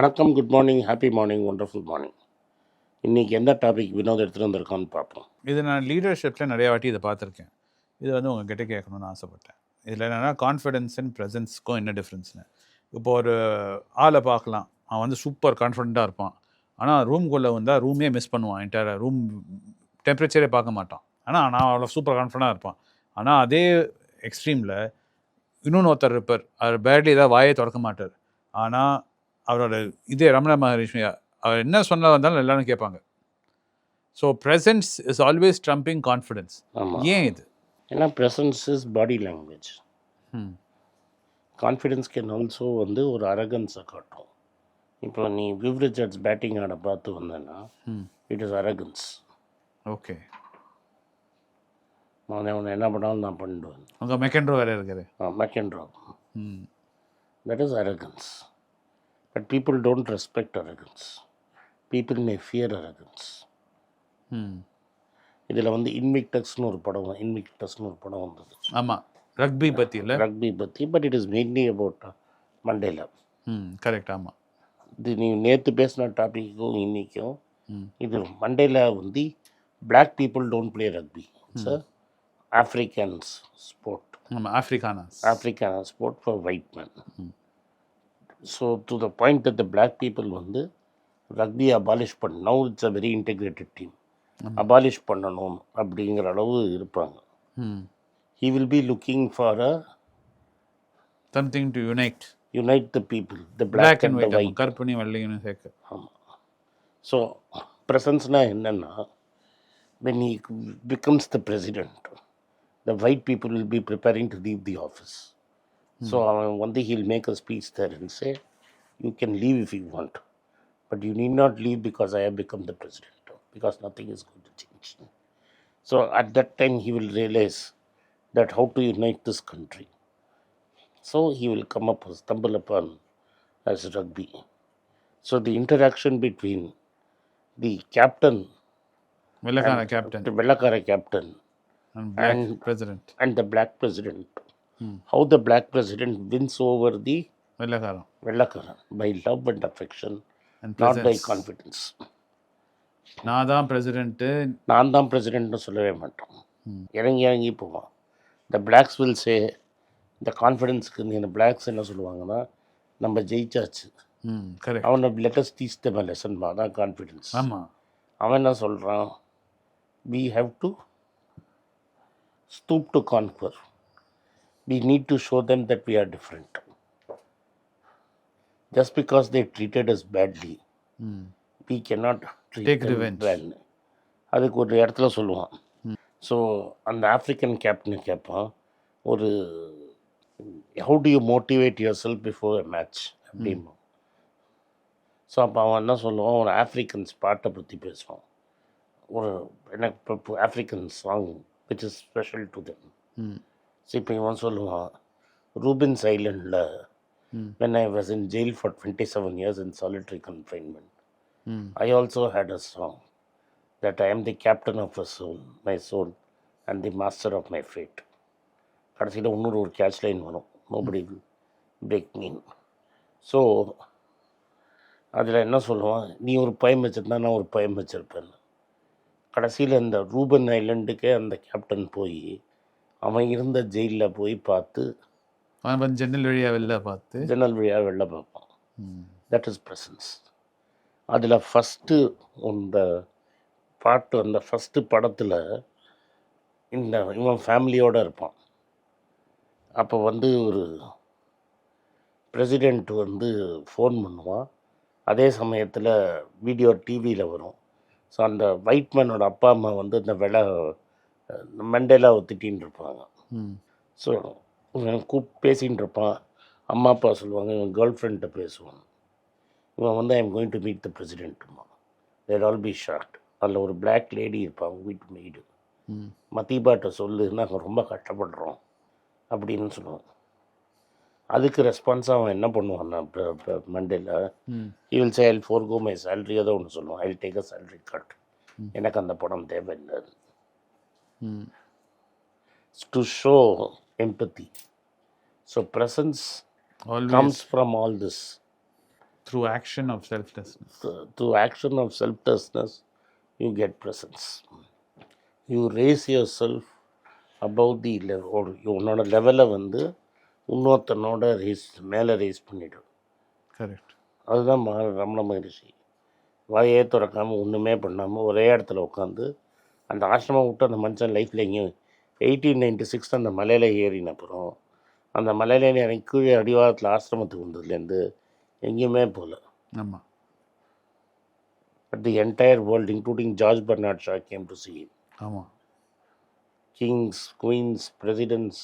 வணக்கம் good morning happy morning wonderful morning இன்றைக்கி எந்த டாபிக் வினோத் எடுத்துகிட்டு வந்திருக்கான்னு பார்ப்போம். இது நான் லீடர்ஷிப்பில் நிறைய வாட்டி இதை பார்த்துருக்கேன். இது வந்து உங்ககிட்ட கேட்கணும்னு ஆசைப்பட்டேன். இதில் என்னென்னா கான்ஃபிடென்ஸ் அண்ட் ப்ரெசன்ஸ்க்கும் என்ன டிஃப்ரென்ஸ்னு இப்போ ஒரு ஆளை பார்க்கலாம். அவன் வந்து சூப்பர் கான்ஃபிடென்ட்டாக இருப்பான். ஆனால் ரூம்குள்ளே வந்தால் ரூமே மிஸ் பண்ணுவான். என்டையர் ரூம் டெம்பரேச்சரே பார்க்க மாட்டான். ஆனால் நான் அவ்வளோ சூப்பர் கான்ஃபிடண்ட்டாக இருப்பான். ஆனால் அதே எக்ஸ்ட்ரீமில் இன்னொன்று ஒருத்தர் இருப்பார். அவர் பேட்லி ஏதாவது வாயே திறக்க மாட்டார். ஆனால் அவரோட இதே ரமண மகரிஷி அவர் என்ன சொன்ன வந்தாலும் எல்லாரும் கேட்பாங்க. So presence is always trumping confidence ஆமாம் ஏன் இது? ஏன்னா presence is body language confidence can also வந்து ஒரு அரகன்ஸை காட்டும். இப்போ நீ விவ் ரிச்சர்ட்ஸ் பேட்டிங் ஆட பார்த்து வந்தேன்னா இட் இஸ் அரகன்ஸ் ஓகே. நான் அவனை என்ன பண்ணாலும் நான் பண்ணிடுவேன். உங்கள் மெக்கெண்ட்ரோ வேறு இருக்காரு. மெக்கென்ட்ரா ம். That is arrogance but people don't respect arrogance people may fear arrogance ம் இதில் வந்து இன்விக்டஸ்னு ஒரு படம் இன்விக்டஸ்னு ஒரு படம் வந்தது. ஆமாம் ரக்பி பற்றி இல்லை? ரக்பி பற்றி but it is mainly about Mandela ம் கரெக்ட் ஆமாம் இது நீ நேற்று பேசின டாப்பிக்கும் இன்றைக்கும் ம் இது மண்டேல வந்து black people don't play rugby it's Afrikaans sport ஆமாம் Afrikaans African sport for white man so to the point the black people வந்து ரக்பி அபாலிஷ் பண்ண now it's a very integrated team abolish பண்ணணும் அப்படிங்கிற அளவு இருப்பாங்க. He will be looking for a something to unite unite the people the black and the white white கருப்புனி வெள்ளையும் சேர்க்க. ஆமாம் so ப்ரெசன்ஸ்னால் என்னென்னா when he becomes the president the white people will be preparing to leave the office. So hmm. one day he'll make a speech there and say, "You can leave if you want, but you need not leave because I have become the president. Because nothing is going to change." So at that time he will realize that how to unite this country. So he will come up stumble upon as rugby. So the interaction between the captain, Velakara captain, the Velakara captain, and, the black president, and the black president Hmm. the black president wins over the வெள்ளைக்காரம் வெள்ளக்காரன் love and affection and not by confidence. நான் தான் president நான் தான் பிரசிடென்ட்னு சொல்லவே மாட்டோம். Hmm. இறங்கி இறங்கி போவான் த பிளாக்ஸ் வில் சே இந்த கான்ஃபிடென்ஸ்க்கு இந்த பிளாக்ஸ் என்ன சொல்லுவாங்கன்னா நம்ம ஜெயிச்சாச்சு. கரெக்ட் அவனை லெட்டஸ்ட் டீச் தம் லெசன் தான் கான்ஃபிடென்ஸ் ஆமாம் அவன் என்ன சொல்கிறான் we have to stoop to conquer. We need to show them that we are different. Just because they treated us badly ம் we cannot treat Take them revenge. well. அதுக்கு ஒரு இடத்துல சொல்லுவான். ஸோ அந்த ஆஃப்ரிக்கன் கேப்டனு கேட்பான் ஒரு how to you motivate yourself before a match அப்படிம்பா so அப்போ அவன் என்ன சொல்லுவான்? ஒரு ஆஃப்ரிக்கன்ஸ் பாட்டை பற்றி பேசுவான். ஒரு எனக்கு African song which is special to them ம் இவன் சொல்லுவான் ரூபின்ஸ் ஐலண்டில் ம். when I was in jail for 27 years in solitary confinement, ம். I also had a song that I am the captain of a soul, my soul, and the master of my fate. கடைசியில் இன்னொரு ஒரு catch line வரும். Nobody break mean so அதில் என்ன சொல்லுவான்? நீ ஒரு பயம் வச்சிருந்தா நான் ஒரு பயம் வச்சுருப்பேன் கடைசியில் இந்த ரூபன் ஐலண்டுக்கே அந்த கேப்டன் போய் அவன் இருந்த ஜெயிலில் போய் பார்த்து அவன் ஜன்னல் வழியாக வெளில பார்த்து ஜன்னல் வழியாக வெளில பார்ப்பான். தட் இஸ் ப்ரெசன்ஸ் அதில் ஃபஸ்ட்டு இந்த பாட்டு அந்த ஃபஸ்ட்டு படத்தில் இந்த இவன் ஃபேமிலியோடு இருப்பான். அப்போ வந்து ஒரு பிரசிடெண்ட் வந்து ஃபோன் பண்ணுவான். அதே சமயத்தில் வீடியோ டிவியில் வரும். ஸோ அந்த ஒயிட் மேனோட அப்பா அம்மா வந்து இந்த வெள்ளை மண்டேலாவை திட்டின்னு இருப்பாங்க. ஸோ இவன் கூப் பேசின்னு இருப்பான். அம்மா அப்பா சொல்லுவாங்க இவன் கேர்ள் ஃப்ரெண்ட்டை பேசுவான். இவன் வந்து I am going to meet the பிரசிடென்ட்டுமா there all be short அதில் ஒரு Black லேடி இருப்பாங்க வீட்டு மெய்டு ம். மத்தீபாட்ட சொல்லு நாங்கள் ரொம்ப கஷ்டப்படுறோம். அப்படின்னு சொல்லுவான். அதுக்கு ரெஸ்பான்ஸாக அவன் என்ன பண்ணுவான்னா Mandela will say I'll forgo my salary ஏதோ ஒன்று சொல்லுவான். I'll take a salary cut எனக்கு அந்த படம் தேவையில்லை. ம் to show empathy so presence comes from all this. Through action of selflessness th- through action of selflessness, you get presence. You raise yourself above the level, or உன்னோட லெவலை வந்து இன்னொருத்தனோட race மேலே ரேஸ் பண்ணிடும். கரெக்ட் அதுதான் ரமண மகரிஷி. வாயே திறக்காமல் ஒன்றுமே பண்ணாமல் ஒரே இடத்துல உட்காந்து அந்த ஆசிரமம் விட்டு அந்த மனுஷன் லைஃப்பில் எங்கேயும் எயிட்டீன் நைன்டி சிக்ஸ் அந்த மலையில் ஏறின அப்புறம் அந்த மலையில இறங்கி கீழே அடிவாரத்தில் ஆசிரமத்துக்கு வந்ததுலேருந்து எங்கேயுமே போகல ஆமாம் the entire world, including George Bernard Shaw, came to see him. ஆமாம் Kings, queens, presidents,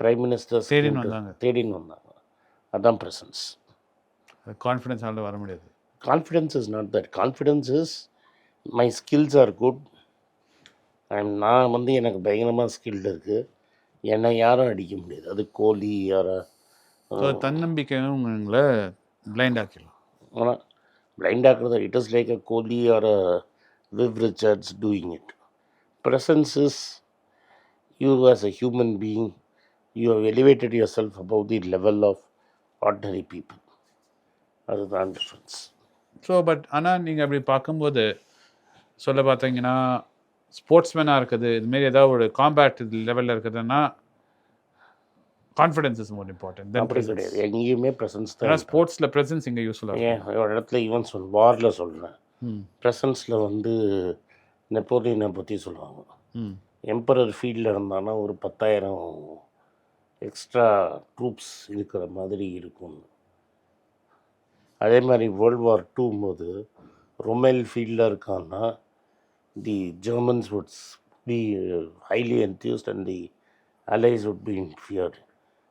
prime ministers தேடின்னு வந்தாங்க. தேடின்னு வந்தாங்க அதான் presence. அது கான்ஃபிடென்ஸால வர முடியாது Confidence is not that. Confidence is my skills are good. நான் வந்து எனக்கு பயங்கரமாக ஸ்கில்டு இருக்குது என்னை யாரும் அடிக்க முடியாது. அது கோலி யாரா தன்னம்பிக்கையும் உங்களை பிளைண்ட் ஆக்கிடலாம் ஆனால் பிளைண்ட் ஆக்குறது it is like a Kohli or a Viv Richards doing it presence is you as a human being you have elevated yourself above the level of ordinary people அதுதான் டிஃப்ரென்ஸ் ஸோ பட் ஆனால் நீங்கள் அப்படி பார்க்கும்போது சொல்ல பார்த்தீங்கன்னா ஸ்போர்ட்ஸ்மேனாக இருக்குது இதுமாரி ஏதாவது ஒரு காம்பேக்ட் லெவலில் இருக்குதுன்னா கான்ஃபிடன்ஸ் இஸ் மோர் இம்பார்ட்டன்ட் அப்படி கிடையாது. எங்கேயுமே ப்ரெசன்ஸ் தான் ஸ்போர்ட்ஸில் ப்ரெசன்ஸ் இங்கே யூஸ்ஃபுல்லாக ஏன் ஒரு இடத்துல ஈவன் சொல் வாரில் சொல்கிறேன் ம். ப்ரெசன்ஸில் வந்து நெப்போலியனை பற்றி சொல்லுவாங்க. ம். எம்பரர் ஃபீல்டில் இருந்தானா ஒரு பத்தாயிரம் எக்ஸ்ட்ரா ட்ரூப்ஸ் இருக்கிற மாதிரி இருக்கும். அதே மாதிரி வேர்ல்ட் வார் டூ போது ரொமெல் ஃபீல்டில் இருக்கான்னா the Germans would be highly enthused and the allies would be in fear.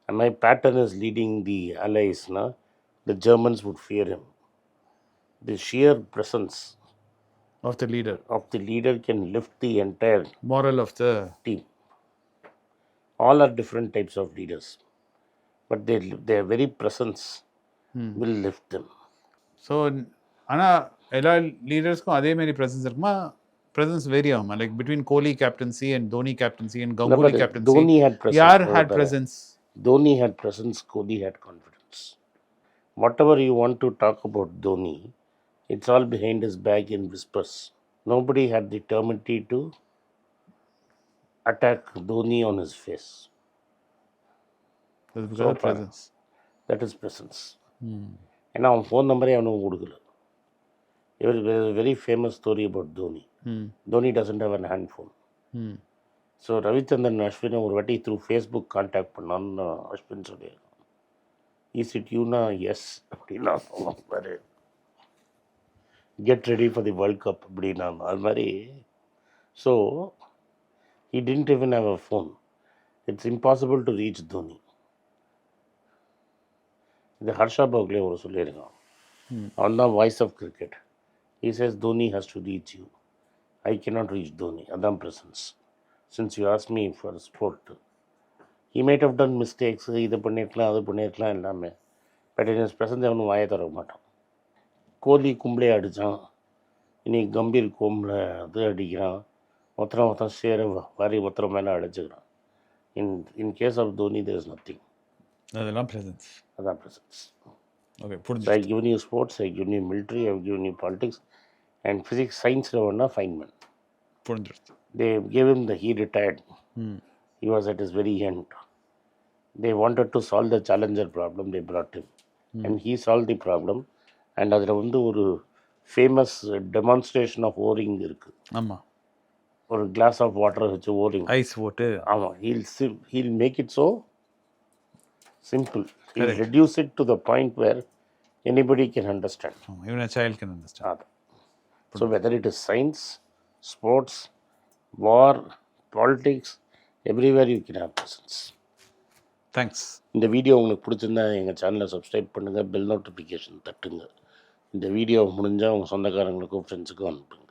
And my pattern is leading the allies, na? the Germans would fear him. The sheer presence of the leader of the leader can lift the entire morale of the team. All are different types of leaders, but they, their very presence Hmm. will lift them. So ஆனால் எல்லா லீடர்ஸ்க்கும் அதேமாரி presence இருக்குமா presence vary ஆகுமா like between Kohli captaincy and Dhoni captaincy and Ganguly but captaincy Dhoni had presence. யார் over had there. Presence Dhoni had presence, Kohli had confidence. Whatever you want to talk about Dhoni, it's all behind his back in whispers. Nobody had the temerity to attack Dhoni on his face. So far. Presence That is presence. ஏன்னா அவன் phone நம்பரே அவனுக்கு கொடுக்கல இவர் very famous story about Dhoni ம் Dhoni doesn't have an hand phone ம் so Ravichandran அஸ்வினை ஒரு வாட்டி த்ரூ ஃபேஸ்புக் காண்டாக்ட் பண்ணான்னு அஸ்வின் சொல்லியிருக்கான் இஸ் இட் யூனா எஸ் அப்படின்னா பாரு. Get ready for the world cup அப்படின்னா அது மாதிரி. So he didn't even have a phone it's impossible to reach Dhoni இது ஹர்ஷா பவுக்லே ஒரு சொல்லியிருக்கான். அவன் தான் voice of cricket he says Dhoni has to reach you. I cannot reach Dhoni அதான் presence since you as me for sport he made have done mistakes இது பண்ணியிருக்கலாம் அது பண்ணியிருக்கலாம் எல்லாமே. பட் இன் இஸ் ப்ரெசன்ஸ் அவனும் வாயை தர மாட்டான். கோலி கும்பலே அடித்தான் இன்னைக்கு கம்பீர் கோம்பில் அது அடிக்கிறான். ஒருத்தரம் ஒருத்தன் சேர வாரி ஒருத்தரம் மேலே அடிச்சுக்கிறான். In in case of Dhoni there is nothing அதெல்லாம் ப்ரெசன்ஸ் அதான் ப்ரெசன்ஸ் ஓகே So புரிஞ்சு I given you sports, I given you military, I've given and physics, science, one Feynman. புரிஞ்சிருச்சு They gave him the he retired. ம் He was at his very end. They wanted to solve the challenger problem. They brought him, and he solved the problem. And அதில் வந்து ஒரு famous demonstration of ஓரிங் இருக்குது ஆமாம் ஒரு class of water வச்சு ஓரிங் ice போட்டு ஆமாம் he'll sim he'll make it so simple he'll. Reduce it to the point where anybody can understand child can understand so whether it is science sports war politics everywhere you can have presence thanks இந்த video உங்களுக்கு பிடிச்சிருந்தா எங்கள் சேனலை subscribe பண்ணுங்கள் bell notification தட்டுங்க. இந்த video முடிஞ்சால் உங்கள் சொந்தக்காரங்களுக்கும் ஃப்ரெண்ட்ஸுக்கும் அனுப்புங்க.